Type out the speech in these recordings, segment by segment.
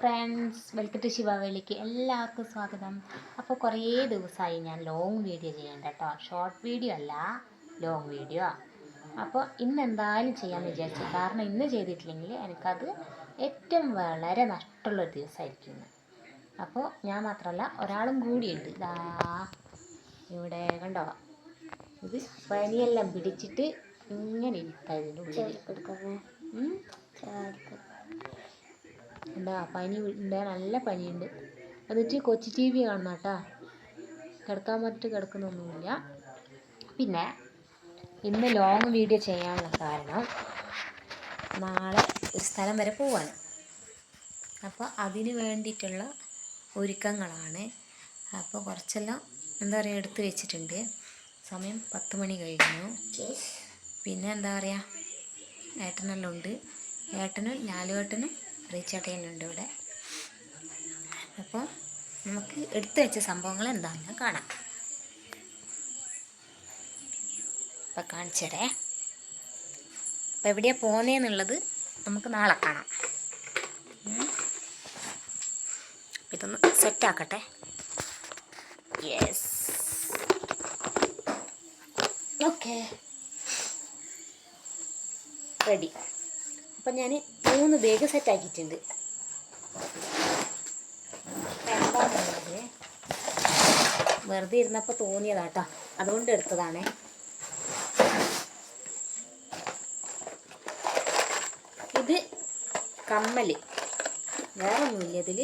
Friends welcome to ശിവാവേലിക്ക് എല്ലാവർക്കും സ്വാഗതം. അപ്പോൾ കുറേ ദിവസമായി ഞാൻ ലോങ് വീഡിയോ ചെയ്യണ്ട കേട്ടോ ഷോർട്ട് വീഡിയോ അല്ല ലോങ് വീഡിയോ അപ്പോൾ ഇന്ന് എന്തായാലും ചെയ്യാമെന്ന് വിചാരിച്ചു. കാരണം ഇന്ന് ചെയ്തിട്ടില്ലെങ്കിൽ എനിക്കത് ഏറ്റവും വളരെ നഷ്ടമുള്ളൊരു ദിവസമായിരിക്കും ഇന്ന്. അപ്പോൾ ഞാൻ മാത്രമല്ല ഒരാളും കൂടിയുണ്ട്. ഇതാ ഇവിടെ കണ്ടോ? ഇത് പനിയെല്ലാം പിടിച്ചിട്ട് ഇങ്ങനെ ഇരിക്കാം ഇതിന്റെ ഉള്ളിൽ. എന്താ പനി ഉണ്ട് നല്ല പനിയുണ്ട്. എന്നിട്ട് കൊച്ചി ടി വി കാണുന്ന കേട്ടാ. കിടക്കാൻ പറ്റിട്ട് കിടക്കുന്നൊന്നുമില്ല. പിന്നെ ഇന്ന് ലോങ് വീഡിയോ ചെയ്യാനുള്ള കാരണം നാളെ ഒരു സ്ഥലം വരെ പോവാണ്. അപ്പോൾ അതിന് വേണ്ടിയിട്ടുള്ള ഒരുക്കങ്ങളാണ്. അപ്പോൾ കുറച്ചെല്ലാം എന്താ പറയുക എടുത്തു വെച്ചിട്ടുണ്ട്. സമയം പത്ത് മണി കഴിഞ്ഞു. പിന്നെ എന്താ പറയുക ഏട്ടനെല്ലാം ഉണ്ട്. ഏട്ടനും ലാലുവേട്ടനും റീച്ചേട്ടനും ഉണ്ട് ഇവിടെ. അപ്പോൾ നമുക്ക് എടുത്തു വെച്ച സംഭവങ്ങൾ എന്താണെന്ന് കാണാം. അപ്പം കാണിച്ചരേ അപ്പം എവിടെയാണ് പോകുന്നതെന്നുള്ളത് നമുക്ക് നാളെ കാണാം. ഇതൊന്ന് സെറ്റാക്കട്ടെ യെസ് ഓക്കെ റെഡി അപ്പം ഞാൻ മൂന്ന് ബാഗ് സെറ്റ് ആക്കിയിട്ടുണ്ട്. വെറുതെ ഇരുന്നപ്പോൾ തോന്നിയതാട്ടോ അതുകൊണ്ട് എടുത്തതാണേ. ഇത് കമ്മൽ വേറെ ഒന്നുമില്ല ഇതിൽ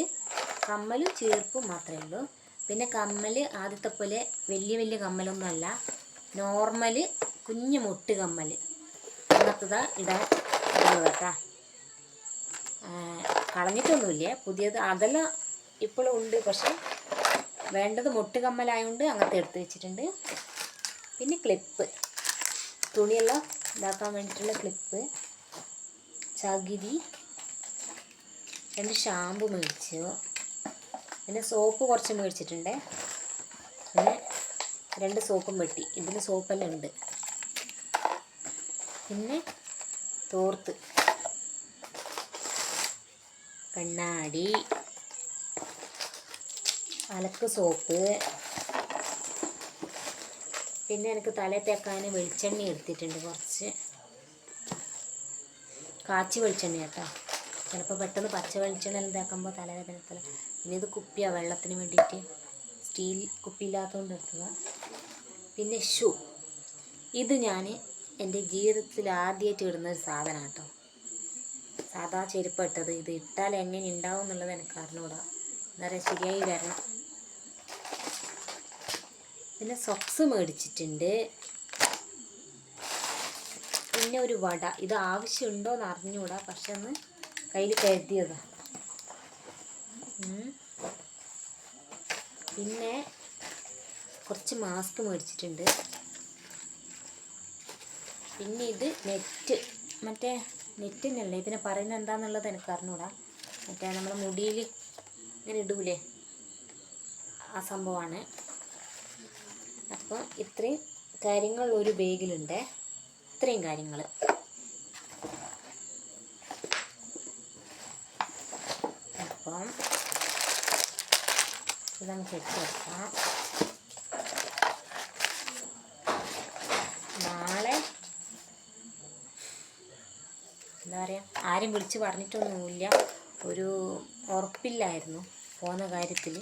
കമ്മലും ചീർപ്പും മാത്രമേ ഉള്ളൂ. പിന്നെ കമ്മൽ ആദ്യത്തെ പോലെ വലിയ വലിയ കമ്മലൊന്നുമല്ല നോർമൽ കുഞ്ഞു മുട്ട് കമ്മൽ അങ്ങനത്തതാ ഇടാൻ കേട്ടോ കളഞ്ഞിട്ടൊന്നുമില്ല. പുതിയത് അതെല്ലാം ഇപ്പോഴും ഉണ്ട്. പക്ഷെ വേണ്ടത് മുട്ടുകമ്മലായതുകൊണ്ട് അങ്ങനത്തെ എടുത്ത് വെച്ചിട്ടുണ്ട്. പിന്നെ ക്ലിപ്പ് തുണിയെല്ലാം ഇതാക്കാൻ വേണ്ടിയിട്ടുള്ള ക്ലിപ്പ് ചകിരി. രണ്ട് ഷാമ്പു മേടിച്ചു. പിന്നെ സോപ്പ് കുറച്ച് മേടിച്ചിട്ടുണ്ട്. പിന്നെ രണ്ട് സോപ്പും വെട്ടി. ഇതിന് സോപ്പെല്ലാം ഉണ്ട്. പിന്നെ തോർത്ത്. കണ്ണാടി അലക്ക് സോപ്പ് പിന്നെ എനിക്ക് തല തേക്കാൻ വെളിച്ചെണ്ണ എടുത്തിട്ടുണ്ട് കുറച്ച്. കാച്ചി വെളിച്ചെണ്ണ കേട്ടോ. ചിലപ്പോൾ പെട്ടെന്ന് പച്ച വെളിച്ചെണ്ണ തേക്കുമ്പോൾ തലവേദന തല പിന്നെ ഇത് കുപ്പിയാണ് വെള്ളത്തിന് വേണ്ടിയിട്ട്. സ്റ്റീൽ കുപ്പിയില്ലാത്തതുകൊണ്ട് എടുത്തതാണ് പിന്നെ ഷൂ. ഇത് ഞാൻ എന്റെ ജീവിതത്തിൽ ആദ്യമായിട്ട് ഇടുന്ന ഒരു സാധനം കേട്ടോ. സാധാ ചെരുപ്പ് ഇട്ടത് ഇത് ഇട്ടാൽ എങ്ങനെ ഉണ്ടാവും എന്നുള്ളത് എനിക്ക് അറിഞ്ഞൂടാ. എന്താ പറയുക ശരിയായി വരണം. പിന്നെ സോക്സ് മേടിച്ചിട്ടുണ്ട്. പിന്നെ ഒരു വട. ഇത് ആവശ്യമുണ്ടോ എന്ന് അറിഞ്ഞൂടാ. പക്ഷെ ഒന്ന് കയ്യിൽ കരുതിയതാ. പിന്നെ കുറച്ച് മാസ്ക് മേടിച്ചിട്ടുണ്ട്. പിന്നെ ഇത് നെറ്റ് മറ്റേ നെറ്റ് തന്നെയല്ലേ ഇതിനെ പറയുന്നത് എന്താണെന്നുള്ളത് എനിക്ക് അറിഞ്ഞൂടാ. മറ്റേ നമ്മളെ മുടിയിൽ ഇങ്ങനെ ഇടൂലേ? ആ സംഭവമാണ്. അപ്പോൾ ഇത്രയും കാര്യങ്ങൾ ഒരു ബേഗിലുണ്ട്. ഇത്രയും കാര്യങ്ങൾ. അപ്പം ഇത് നമുക്ക് ഇട്ട് വെക്കാം നാളെ എന്താ പറയുക ആരും വിളിച്ച് പറഞ്ഞിട്ടൊന്നുമില്ല. ഒരു ഉറപ്പില്ലായിരുന്നു പോകുന്ന കാര്യത്തിൽ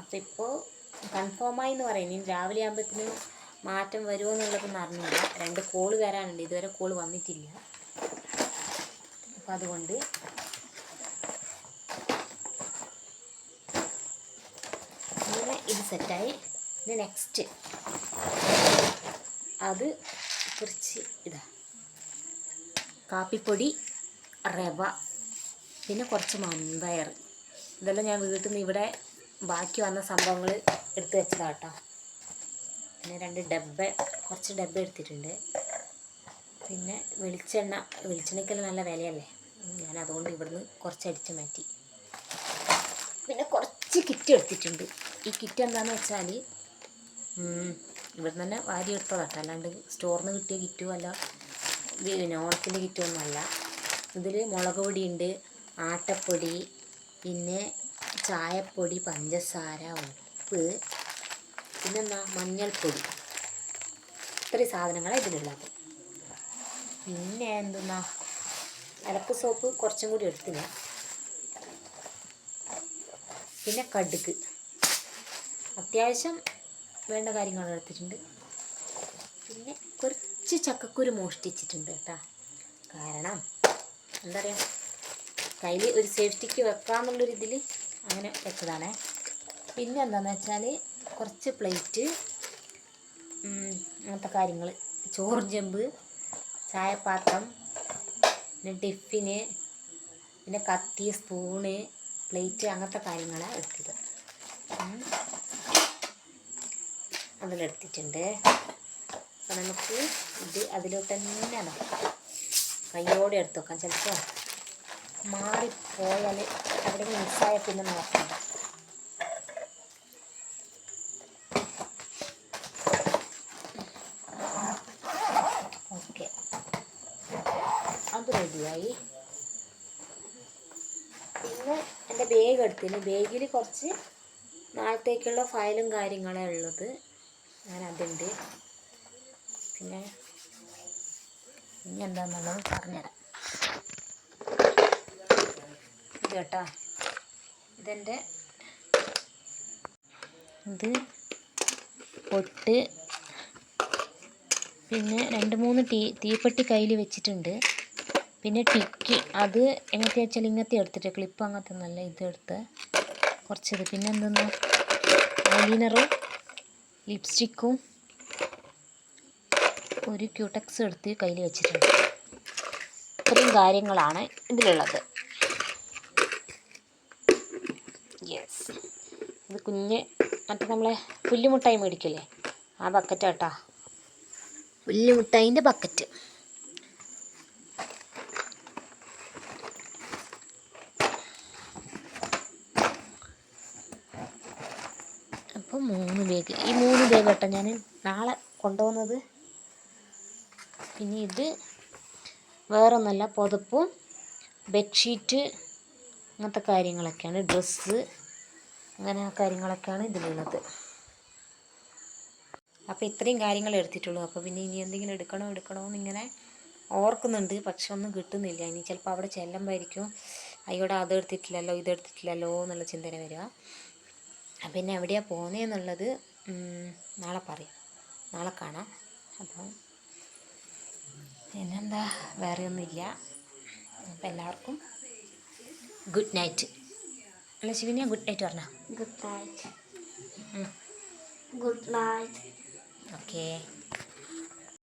അപ്പോൾ ഇപ്പോൾ കൺഫേമായി എന്ന് പറയും ഇനി രാവിലെ ആകുമ്പോഴത്തേനും മാറ്റം വരുമോ എന്നുള്ളതൊന്നും അറിഞ്ഞില്ല. രണ്ട് കോൾ വരാനുണ്ട്. ഇതുവരെ കോൾ വന്നിട്ടില്ല. അപ്പം അതുകൊണ്ട് അങ്ങനെ ഇത് സെറ്റായി. ഇനി നെക്സ്റ്റ് അത് കുറച്ച് ഇതാ. കാപ്പിപ്പൊടി റവ പിന്നെ കുറച്ച് മൺപയർ ഇതെല്ലാം ഞാൻ വീട്ടിൽ നിന്ന് ഇവിടെ ബാക്കി വന്ന സംഭവങ്ങൾ എടുത്ത് വെച്ചതാണ് കേട്ടോ പിന്നെ രണ്ട് ഡബ്ബ കുറച്ച് ഡബ്ബ എടുത്തിട്ടുണ്ട്. പിന്നെ വെളിച്ചെണ്ണ വെളിച്ചെണ്ണയ്ക്കെല്ലാം നല്ല വിലയല്ലേ? ഞാൻ അതുകൊണ്ട് ഇവിടുന്ന് കുറച്ച് അടിച്ചു മാറ്റി. പിന്നെ കുറച്ച് കിറ്റ് എടുത്തിട്ടുണ്ട്. ഈ കിറ്റ് എന്താണെന്ന് വെച്ചാൽ ഇവിടുന്ന് തന്നെ വാരി എടുത്തതാട്ടോ. അല്ലാണ്ട് സ്റ്റോറിൽ നിന്ന് കിട്ടിയ കിറ്റും അല്ല പിന്നെ ഓണത്തിന്റെ കിറ്റൊന്നും അല്ല ഇതിൽ മുളക് പൊടിയുണ്ട് ആട്ടപ്പൊടി പിന്നെ ചായപ്പൊടി പഞ്ചസാര ഉപ്പ് പിന്നെന്താ? മഞ്ഞൾപ്പൊടി. ഇത്രയും സാധനങ്ങളാണ് ഇതിലുള്ളത്. പിന്നെ എന്തെന്നാ? അലക്ക് സോപ്പ് കുറച്ചും കൂടി എടുത്തില്ല. പിന്നെ കടുക്ക് അത്യാവശ്യം വേണ്ട കാര്യങ്ങൾ എടുത്തിട്ടുണ്ട് പിന്നെ കുറച്ച് ചക്കക്കുരു മോഷ്ടിച്ചിട്ടുണ്ട് കേട്ടോ. കാരണം എന്താ പറയുക കയ്യിൽ ഒരു സേഫ്റ്റിക്ക് വെക്കാമെന്നുള്ളൊരിതിൽ അങ്ങനെ വെച്ചതാണേ. പിന്നെ എന്താണെന്ന് വെച്ചാൽ കുറച്ച് പ്ലേറ്റ് അങ്ങനത്തെ കാര്യങ്ങൾ ചോറ് ചെമ്പ് ചായപാത്രം പിന്നെ ടിഫിന് പിന്നെ കത്തി സ്പൂണ് പ്ലേറ്റ് അങ്ങനത്തെ കാര്യങ്ങളാണ് എടുത്തത്. അതിലെടുത്തിട്ടുണ്ട്. അപ്പം നമുക്ക് ഇത് അതിലോട്ട് തന്നെ നോക്കാം കയ്യോടെ എടുത്ത് വെക്കാം. ചിലപ്പോൾ മാറിപ്പോയാൽ അവിടെ മിസ്സായ പിന്നെ നോക്കാം റെഡിയായി. പിന്നെ എന്റെ ബാഗ് എടുത്തിന്. ബാഗിൽ കുറച്ച് നാളത്തേക്കുള്ള ഫയലും കാര്യങ്ങളേ ഉള്ളത്. ഞാൻ അതുണ്ട്. പിന്നെ ഇനി എന്താണെന്നുള്ളത് പറഞ്ഞുതരാം. ഇത് കേട്ടോ. ഇതെന്റെ ഇത് പൊട്ട് പിന്നെ രണ്ട് മൂന്ന് ടീ തീപ്പെട്ടി കയ്യിൽ വെച്ചിട്ടുണ്ട്. പിന്നെ ടിക്കി അത് എങ്ങനത്തെ വെച്ചാൽ ഇങ്ങനത്തെ എടുത്തിട്ട് ക്ലിപ്പ് അങ്ങനത്തെ നല്ല ഇതെടുത്ത് കുറച്ചത്. പിന്നെ എന്തെന്നാ? ഐലൈനറും ലിപ്സ്റ്റിക്കും ഒരു ക്യൂടെക്സ് എടുത്ത് കയ്യിൽ വെച്ചിട്ടുണ്ട്. ഇത്രയും കാര്യങ്ങളാണ് ഇതിലുള്ളത്. യെസ് ഇത് കുഞ്ഞ് മറ്റേ നമ്മളെ പുല്ലുമുട്ടായി മേടിക്കില്ലേ? ആ ബക്കറ്റ് കേട്ടോ പുല്ലുമുട്ടായിന്റെ ബക്കറ്റ് അപ്പോൾ മൂന്ന് ബാഗ് ഈ മൂന്ന് ബാഗ് കേട്ടോ ഞാൻ നാളെ കൊണ്ടുപോകുന്നത്. പിന്നെ ഇത് വേറൊന്നല്ല പുതപ്പും ബെഡ്ഷീറ്റ് അങ്ങനത്തെ കാര്യങ്ങളൊക്കെയാണ് ഡ്രസ്സ് അങ്ങനെ കാര്യങ്ങളൊക്കെയാണ് ഇതിലുള്ളത്. അപ്പോൾ ഇത്രയും കാര്യങ്ങൾ എടുത്തിട്ടുള്ളൂ. അപ്പോൾ പിന്നെ ഇനി എന്തെങ്കിലും എടുക്കണോ എടുക്കണോ എന്നിങ്ങനെ ഓർക്കുന്നുണ്ട്. പക്ഷെ ഒന്നും കിട്ടുന്നില്ല. ഇനി ചിലപ്പോൾ അവിടെ ചെല്ലുമ്പോഴായിരിക്കും അയ്യോടെ അത് എടുത്തിട്ടില്ലല്ലോ ഇത് എടുത്തിട്ടില്ലല്ലോ എന്നുള്ള ചിന്തന വരിക. പിന്നെ എവിടെയാണ് പോകുന്നതെന്നുള്ളത് നാളെ പറയാം. നാളെ കാണാം. അപ്പം പിന്നെന്താ? വേറെ ഒന്നുമില്ല. അപ്പം എല്ലാവർക്കും ഗുഡ് നൈറ്റ് അല്ല ശിവനിയ ഗുഡ് നൈറ്റ് പറഞ്ഞ? Good night good night okay